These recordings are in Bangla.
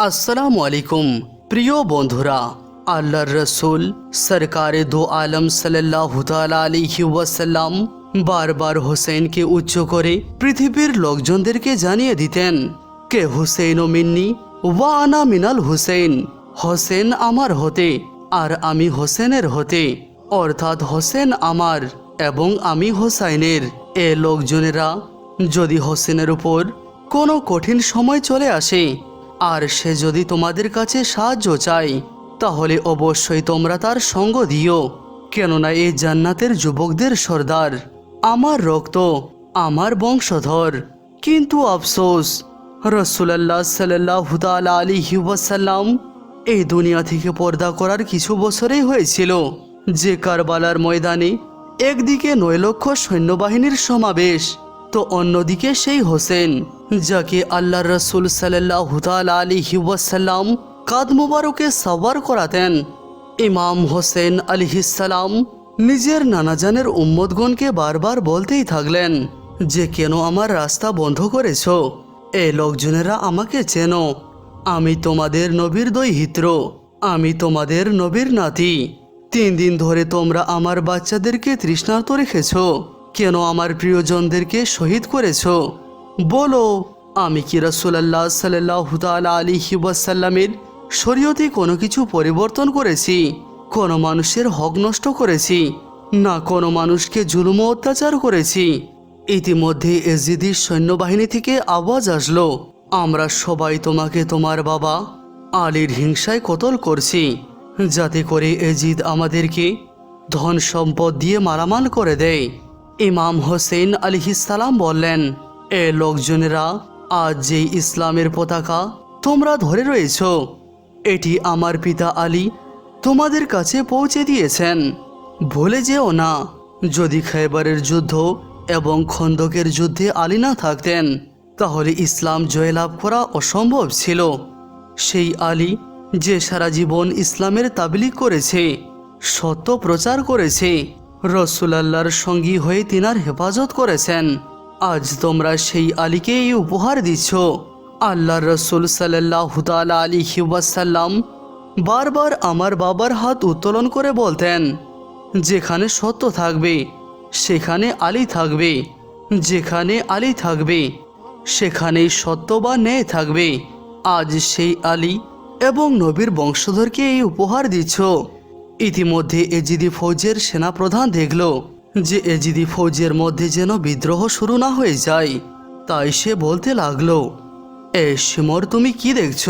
আসসালামু আলাইকুম, প্রিয় বন্ধুরা, আল্লাহর রসুল সরকারে দো আলম আলিহি ওয়াসাল্লাম বারবার হোসেনকে উচ্চ করে পৃথিবীর লোকজনদেরকে জানিয়ে দিতেন, কে হুসেন ও মিন্নি? ওয়া আনা মিনাল হুসেন হোসেন আমার হতে আর আমি হোসেনের হতে। অর্থাৎ হোসেন আমার এবং আমি হোসাইনের। এ লোকজনেরা যদি হোসেনের উপর কোনো কঠিন সময় চলে আসে আর সে যদি তোমাদের কাছে সাহায্য চায়, তাহলে অবশ্যই তোমরা তার সঙ্গ দিও। কেননা এই জান্নাতের যুবকদের সর্দার, আমার রক্ত, আমার বংশধর। কিন্তু আফসোস, রসুলাল্লাহ সাল্লাহ আলী ওয়াসাল্লাম এই দুনিয়া থেকে পর্দা করার কিছু বছরেই হয়েছিল, যে কারবালার ময়দানে একদিকে নয় লক্ষ সৈন্যবাহিনীর সমাবেশ তো অন্যদিকে সেই হোসেন, যাকে আল্লাহ রসুল সাল্লাহ আলী ওয়াসাল্লাম কাদ মুবারকে সাবার করাতেন। ইমাম হোসেন আলিহিসাল্লাম নিজের নানাজানের উম্মদগণকে বারবার বলতেই থাকলেন যে, কেন আমার রাস্তা বন্ধ করেছ? এ লোকজনেরা আমাকে চেনো। আমি তোমাদের নবীর দৈহিত্র। আমি তোমাদের নবীর নাতি। তিন দিন ধরে তোমরা আমার বাচ্চাদেরকে তৃষ্ণার্ত রেখেছ। কেন আমার প্রিয়জনদেরকে শহীদ করেছ? বলো, আমি কি রসুল্লাহ সাল্লাহ আলী ওয়াসাল্লামের শরীয়তে কোনো কিছু পরিবর্তন করেছি? কোনো মানুষের হক নষ্ট করেছি? না কোনো মানুষকে জুলুম অত্যাচার করেছি? ইতিমধ্যে এজিদির সৈন্যবাহিনী থেকে আওয়াজ আসলো। আমরা সবাই তোমাকে তোমার বাবা আলীর হিংসায় কতল করছি। যাতে করে এজিদ আমাদেরকে ধন সম্পদ দিয়ে মারামাল করে দেয়। ইমাম হোসেন আলিহিসাল্লাম বললেন, এ লোকজনেরা, আজ যেই ইসলামের পতাকা তোমরা ধরে রয়েছ, এটি আমার পিতা আলী তোমাদের কাছে পৌঁছে দিয়েছেন। ভুলে যেও না, যদি খাইবারের যুদ্ধ এবং খন্দকের যুদ্ধে আলী না থাকতেন, তাহলে ইসলাম জয়লাভ করা অসম্ভব ছিল। সেই আলী যে সারা জীবন ইসলামের তাবলিগ করেছে, সত্য প্রচার করেছে। রসুলাল্লাহর সঙ্গী হয়ে তিনার হেফাজত করেছেন। আজ তোমরা সেই আলীকে এই উপহার দিচ্ছ। আল্লাহ রসুল সাল্লাহ আলী ওয়াসাল্লাম বারবার আমার বাবার হাত উত্তোলন করে বলতেন, যেখানে সত্য থাকবে, সেখানে আলী থাকবে, যেখানে আলী থাকবে, সেখানেই সত্য বা ন্যায় থাকবে। আজ সেই আলী এবং নবীর বংশধরকে এই উপহার দিচ্ছ। ইতিমধ্যে এজিদি ফৌজের সেনাপ্রধান দেখল যে এজিদি ফৌজের মধ্যে যেন বিদ্রোহ শুরু না হয়ে যায়। তাই সে বলতে লাগল, এ সিমর তুমি কি দেখছ?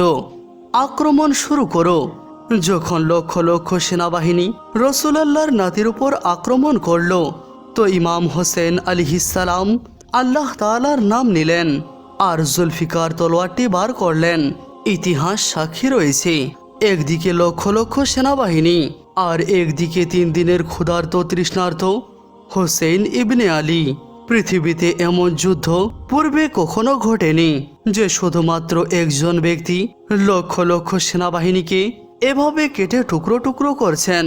আক্রমণ শুরু করো। যখন লক্ষ লক্ষ সেনাবাহিনী রসুলাল্লাহর নাতির উপর আক্রমণ করল, তো ইমাম হোসেন আলিহিসাল্লাম আল্লাহ তালার নাম নিলেন আর জুলফিকার তলোয়ারটি বার করলেন। ইতিহাস সাক্ষী রয়েছে। একদিকে লক্ষ লক্ষ সেনাবাহিনী আর একদিকে তিন দিনের ক্ষুধার্ত তৃষ্ণার্ত হোসেন ইবনে আলী। পৃথিবীতে এমন যুদ্ধ পূর্বে কখনো ঘটেনি যে শুধুমাত্র একজন ব্যক্তি লক্ষ লক্ষ সেনাবাহিনীকে এভাবে কেটে টুকরো টুকরো করছেন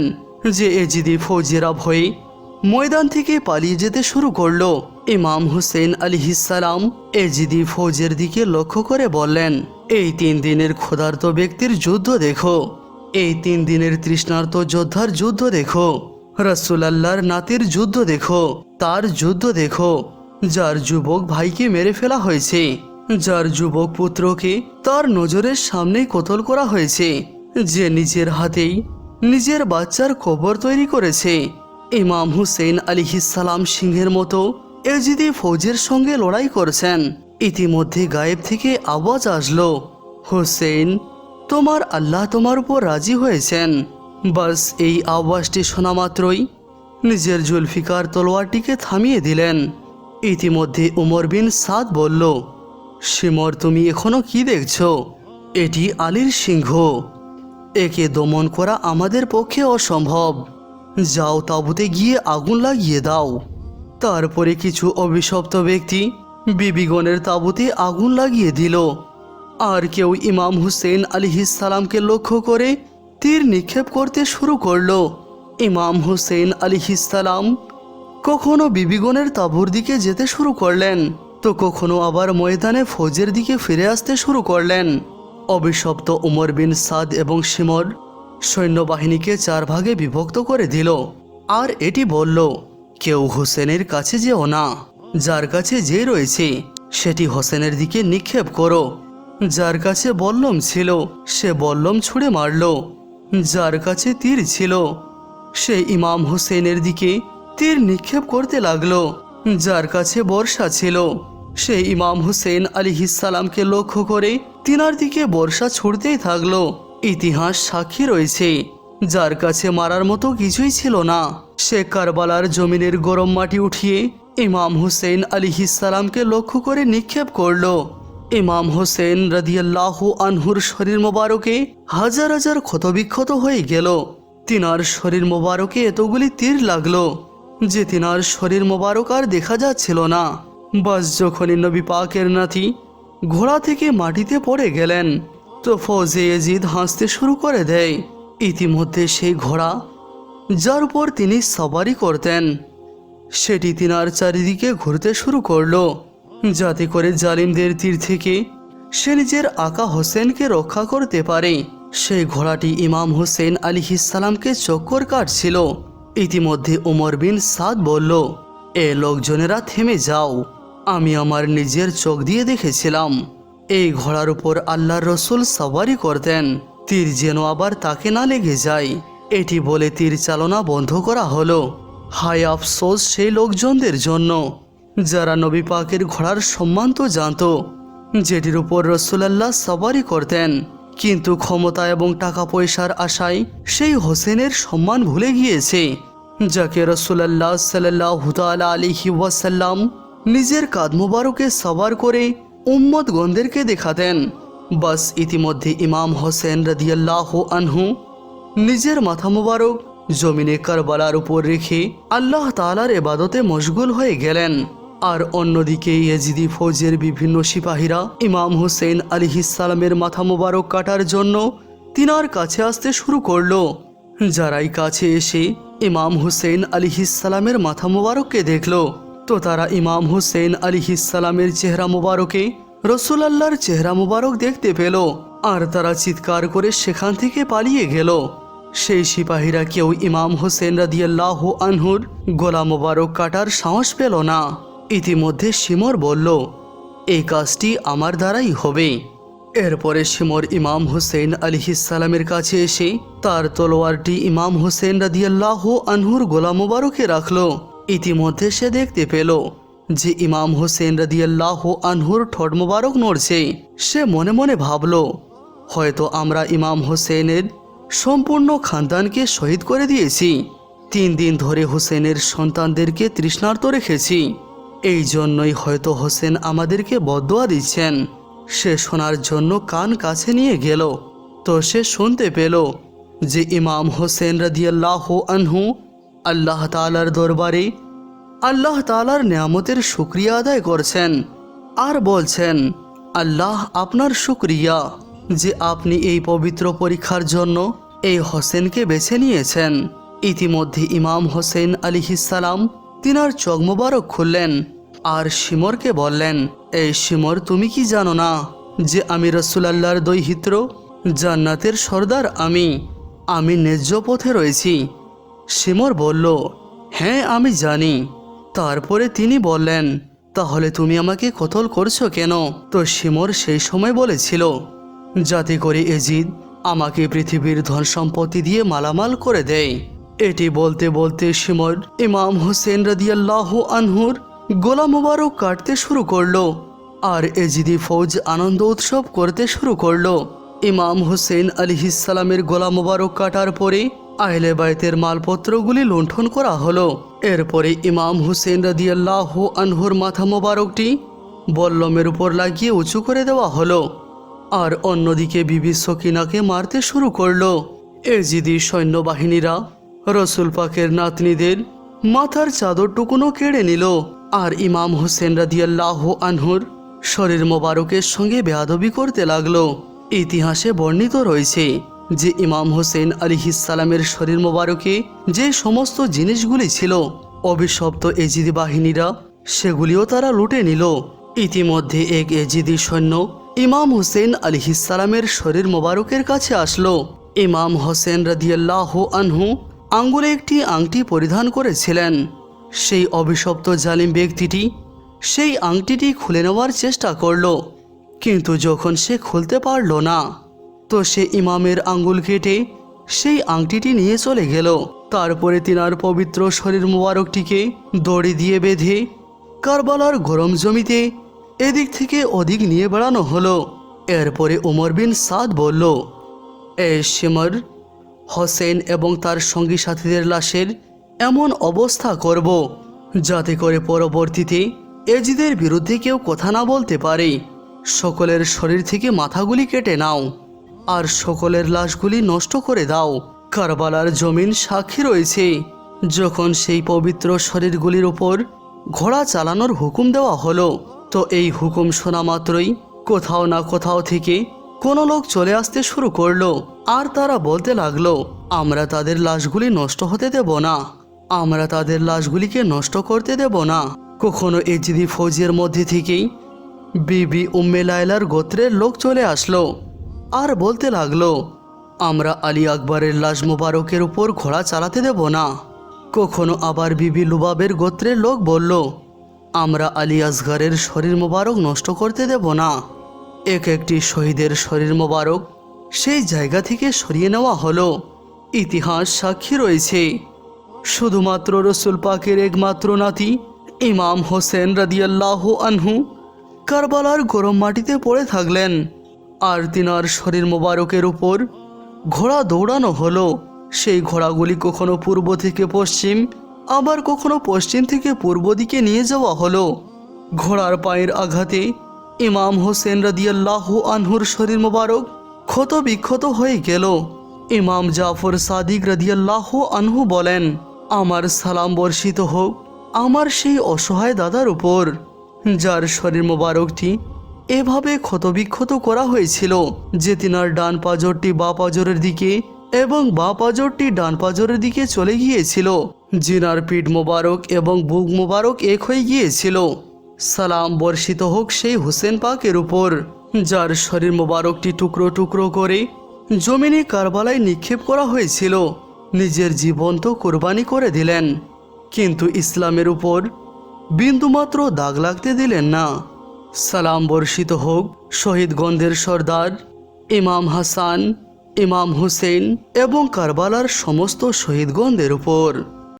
যে এজিদি ফৌজিরা ভয়ে ময়দান থেকে পালিয়ে যেতে শুরু করল। ইমাম হুসেন আলিহিসাল্লাম এজিদি ফৌজের দিকে লক্ষ্য করে বললেন, এই তিন দিনের ক্ষুধার্ত ব্যক্তির যুদ্ধ দেখো। এই তিন দিনের তৃষ্ণার্ত যোদ্ধার যুদ্ধ দেখো। রসুলাল্লাহর নাতির যুদ্ধ দেখো। তার যুদ্ধ দেখো। যার যুবক ভাইকে মেরে ফেলা হয়েছে, যার যুবক পুত্রকে তার নজরের সামনেই কতল করা হয়েছে, যে নিজের হাতেই নিজের বাচ্চার কবর তৈরি করেছে। ইমাম হুসেন আলিহিসাল্লাম সিংহের মতো এজিদি ফৌজের সঙ্গে লড়াই করছেন। ইতিমধ্যে গায়েব থেকে আওয়াজ আসলো। হুসেন তোমার আল্লাহ তোমার উপর রাজি হয়েছেন। বাস এই আওয়াজটি শোনা মাত্রই নিজের জুলফিকার তলোয়ারটিকে থামিয়ে দিলেন। ইতিমধ্যে উমর বিন সাদ বলল সিমর তুমি এখনও কি দেখছ? এটি আলীর সিংহ। একে দমন করা আমাদের পক্ষে অসম্ভব। যাও তাবুতে গিয়ে আগুন লাগিয়ে দাও। তারপরে কিছু অভিশপ্ত ব্যক্তি বিবিগণের তাবুতে আগুন লাগিয়ে দিল। আর কেউ ইমাম হুসেন আলিহিসালামকে লক্ষ্য করে তীর নিক্ষেপ করতে শুরু করল। ইমাম হুসেন আলিহিসালাম কখনো বিবিগণের তাঁবুর দিকে যেতে শুরু করলেন, তো কখনো আবার ময়দানে ফৌজের দিকে ফিরে আসতে শুরু করলেন। অভিশপ্ত উমর বিন সাদ এবং সিমর সৈন্যবাহিনীকে চার ভাগে বিভক্ত করে দিল। আর এটি বলল, কেউ হোসেনের কাছে যেও না, যার কাছে যে রয়েছে, সেটি হোসেনের দিকে নিক্ষেপ করো। যার কাছে বল্লম ছিল, সে বল্লম ছুঁড়ে মারল। যার কাছে তীর ছিল, সে ইমাম হোসেনের দিকে তীর নিক্ষেপ করতে লাগল। যার কাছে বর্ষা ছিল, সে ইমাম হুসেন আলিহিসালামকে লক্ষ্য করে তিনার দিকে বর্ষা ছুড়তেই থাকল। ইতিহাস সাক্ষী রয়েছে, যার কাছে মারার মতো কিছুই ছিল না। সে কারবালার জমিনের গরম মাটি উঠিয়ে ইমাম হুসেন আলিহিসালামকে লক্ষ্য করে নিক্ষেপ করল। ইমাম হোসেন রাদিয়াল্লাহ আনহুর শরীর মোবারকে হাজার হাজার ক্ষতবিক্ষত হয়ে গেল। তিনার শরীর মোবারকে এতগুলি তীর লাগল যে তিনার শরীর মোবারক আর দেখা যাচ্ছিল না। বাস যখনই নবী পাকের নাতি ঘোড়া থেকে মাটিতে পড়ে গেলেন, তো ফৌজে এজিদ হাসতে শুরু করে দেয়। ইতিমধ্যে সেই ঘোড়া যার উপর তিনি সবারি করতেন। সেটি তিনার চারিদিকে ঘুরতে শুরু করল। যাতে করে জালিমদের তীর থেকে সে নিজের আকা হোসেনকে রক্ষা করতে পারে। সেই ঘোড়াটি ইমাম হোসেন আলিহিসালামকে চক্কর কাটছিল। ইতিমধ্যে উমর বিন সাদ বলল, এ লোকজনেরা থেমে যাও। আমি আমার নিজের চোখ দিয়ে দেখেছিলাম। এই ঘোড়ার উপর আল্লাহর রসুল সবারি করতেন। তীর যেন আবার তাকে না লেগে যায়। এটি বলে তীর চালনা বন্ধ করা হলো। হায় আফসোস সেই লোকজনদের জন্য। যারা নবী পাকের ঘোড়ার সম্মান তো জানত, যেটির উপর রসুলাল্লাহ সবারি করতেন। কিন্তু ক্ষমতা এবং টাকা পয়সার আশায় সেই হোসেনের সম্মান ভুলে গিয়েছে, যাকে রসুলাল্লাহ সাল্লাহ আলিহি ওয়াসাল্লাম নিজের কাদ মুবারকে সবার করে উম্মত গন্ধেরকে দেখাতেন। বাস ইতিমধ্যে ইমাম হোসেন রদিয়াল্লাহ আনহু নিজের মাথা মুবারক জমিনে কারবালার উপর রেখে আল্লাহ তালার এবাদতে মশগুল হয়ে গেলেন। আর অন্যদিকে ইয়েজিদি ফৌজের বিভিন্ন সিপাহীরা ইমাম হুসেন আলিহিসালামের মাথা মোবারক কাটার জন্য তিনার কাছে আসতে শুরু করল। যারাই কাছে এসে ইমাম হুসেন আলিহিসালামের মাথা মোবারককে দেখল, তো তারা ইমাম হুসেন আলিহিসালামের চেহারা মুবারকে রসুল আল্লাহর চেহারা মোবারক দেখতে পেল আর তারা চিৎকার করে সেখান থেকে পালিয়ে গেল। সেই সিপাহীরা কেউ ইমাম হোসেন রাদিয়াল্লাহ আনহুর গোলা মোবারক কাটার সাহস পেল না। ইতিমধ্যে সিমর বলল, এই কাজটি আমার দ্বারাই হবে। এরপরে সিমর ইমাম হুসেন হোসেন আলিহিসালামের কাছে এসে তার তলোয়ারটি ইমাম হোসেন রাদিয়াল্লাহ আনহুর গোলা মোবারকে রাখল। ইতিমধ্যে সে দেখতে পেল যে ইমাম হোসেন রাদিয়াল্লাহ আনহুর ঠোঁট মোবারক নড়ছে। সে মনে মনে ভাবল, হয়তো আমরা ইমাম হোসেনের সম্পূর্ণ খানদানকে শহীদ করে দিয়েছি। তিন দিন ধরে হোসেনের সন্তানদেরকে তৃষ্ণার্ত রেখেছি। এই জন্যই হয়তো হোসেন আমাদেরকে বদোয়া দিচ্ছেন। সে শোনার জন্য কান কাছে নিয়ে গেল। তো সে শুনতে পেল যে ইমাম হোসেন রাদিয়াল্লাহ আনহু আল্লাহ তালার দরবারে আল্লাহ তালার নিয়ামতের শুক্রিয়া আদায় করছেন আর বলছেন, আল্লাহ আপনার শুক্রিয়া যে আপনি এই পবিত্র পরীক্ষার জন্য এই হোসেনকে বেছে নিয়েছেন। ইতিমধ্যে ইমাম হোসেন আলিহিসালাম তিনার চোখ খুললেন। আর শিমরকে বললেন, এই শিমর, তুমি কি জানো না যে আমি রসুলাল্লাহর দৈহিত্র, জান্নাতের সর্দার আমি আমি ন্যায্য পথে রয়েছি? শিমর বলল হ্যাঁ আমি জানি। তারপরে তিনি বললেন, তাহলে তুমি আমাকে কতল করছ কেন? তো শিমর সেই সময় বলেছিল, যাতে করে এজিদ আমাকে পৃথিবীর ধন সম্পত্তি দিয়ে মালামাল করে দেয়। এটি বলতে বলতে শিমর ইমাম হোসেন রাদিয়াল্লাহ আনহুর গোলা মোবারক কাটতে শুরু করল আর এজিদি ফৌজ আনন্দ উৎসব করতে শুরু করল। ইমাম হোসেন আলিহিসালামের গোলা মোবারক কাটার পরে আহলে বাইতের মালপত্রগুলি লুণ্ঠন করা হলো। এরপরে ইমাম হুসেন রাদিয়াল্লাহ আনহুর মাথা মোবারকটি বল্লমের উপর লাগিয়ে উঁচু করে দেওয়া হলো আর অন্যদিকে বিবি সকিনাকে মারতে শুরু করল। এজিদি সৈন্যবাহিনীরা রসুল পাকের নাতনিদের মাথার চাদরটুকুনো কেড়ে নিল। আর ইমাম হোসেন রাদিয়াল্লাহ আনহুর শরীর মোবারকের সঙ্গে বেয়াদবি করতে লাগল। ইতিহাসে বর্ণিত রয়েছে যে ইমাম হোসেন আলিহিসালামের শরীর মোবারকে যে সমস্ত জিনিসগুলি ছিল, অভিশপ্ত এজিদি বাহিনীরা, সেগুলিও তারা লুটে নিল। ইতিমধ্যে এক এজিদি সৈন্য ইমাম হুসেন আলিহিসালামের শরীর মোবারকের কাছে আসলো। ইমাম হোসেন রাদিয়াল্লাহ আনহু আঙ্গুলে একটি আংটি পরিধান করেছিলেন। সেই অভিশপ্ত জালিম ব্যক্তিটি সেই আংটিটি খুলে নেওয়ার চেষ্টা করল, কিন্তু যখন সে খুলতে পারল না, তো সে ইমামের আঙ্গুল কেটে সেই আংটিটি নিয়ে চলে গেল। তারপরে তিনার পবিত্র শরীর মোবারকটিকে দড়ি দিয়ে বেঁধে কারবালার গরম জমিতে এদিক থেকে ওদিক নিয়ে বেড়ানো হলো। এরপরে উমর বিন সাদ বলল, এ সিমর হোসেন এবং তার সঙ্গী সাথীদের লাশের এমন অবস্থা করব যাতে করে পরবর্তীতে এজিদের বিরুদ্ধে কেউ কথা না বলতে পারে। সকলের শরীর থেকে মাথাগুলি কেটে নাও আর সকলের লাশগুলি নষ্ট করে দাও। কারবালার জমিন সাক্ষী রয়েছে। যখন সেই পবিত্র শরীরগুলির উপর ঘোড়া চালানোর হুকুম দেওয়া হলো, তো এই হুকুম শোনা মাত্রই কোথাও না কোথাও থেকে কোনো লোক চলে আসতে শুরু করল। আর তারা বলতে লাগল, আমরা তাদের লাশগুলি নষ্ট হতে দেব না। আমরা তাদের লাশগুলিকে নষ্ট করতে দেব না। কখনো এজিদি ফৌজের মধ্যে থেকেই বিবি উম্মে লায়লার গোত্রের লোক চলে আসলো আর বলতে লাগল, আমরা আলী আকবরের লাশ মুবারকের উপর ঘোড়া চালাতে দেব না। কখনো আবার বিবি লুবাবের গোত্রের লোক বলল, আমরা আলী আসগরের শরীর মোবারক নষ্ট করতে দেব না। এক একটি শহীদের শরীর মোবারক সেই জায়গা থেকে সরিয়ে নেওয়া হলো। ইতিহাস সাক্ষী রয়েছে। শুধুমাত্র রসুল পাকের একমাত্র নাতি, ইমাম হোসেন রাদিয়াল্লাহু আনহু কারবালার গরম মাটিতে পড়ে থাকলেন আর তিনার শরীর মোবারকের উপর ঘোড়া দৌড়ানো হলো। সেই ঘোড়াগুলি কখনো পূর্ব থেকে পশ্চিম, আবার কখনো পশ্চিম থেকে পূর্ব দিকে নিয়ে যাওয়া হলো। ঘোড়ার পায়ের আঘাতে ইমাম হোসেন রাদিয়াল্লাহু আনহুর শরীর মোবারক ক্ষত বিক্ষত হয়ে গেল। ইমাম জাফর সাদিক রাদিয়াল্লাহু আনহু বলেন আমার সালাম বর্ষিত হোক আমার সেই অসহায় দাদার উপর, যার শরীর মোবারকটি এভাবে ক্ষতবিক্ষত করা হয়েছিল যে তিনার ডান পাজরটি বা পাজরের দিকে এবং বা পাজরটি ডান পাজরের দিকে চলে গিয়েছিল, জিনার পিঠ মোবারক এবং বুক মোবারক এক হয়ে গিয়েছিল। সালাম বর্ষিত হোক সেই হুসেন পাকের উপর, যার শরীর মোবারকটি টুকরো টুকরো করে জমিনে কারবালায় নিক্ষেপ করা হয়েছিল। নিজের জীবন তো কোরবানি করে দিলেন, কিন্তু ইসলামের উপর বিন্দুমাত্র দাগ লাগতে দিলেন না। সালাম বর্ষিত হোক শহীদগন্ধের সর্দার, ইমাম হাসান, ইমাম হুসেন এবং কারবালার সমস্ত শহীদগন্ধের উপর।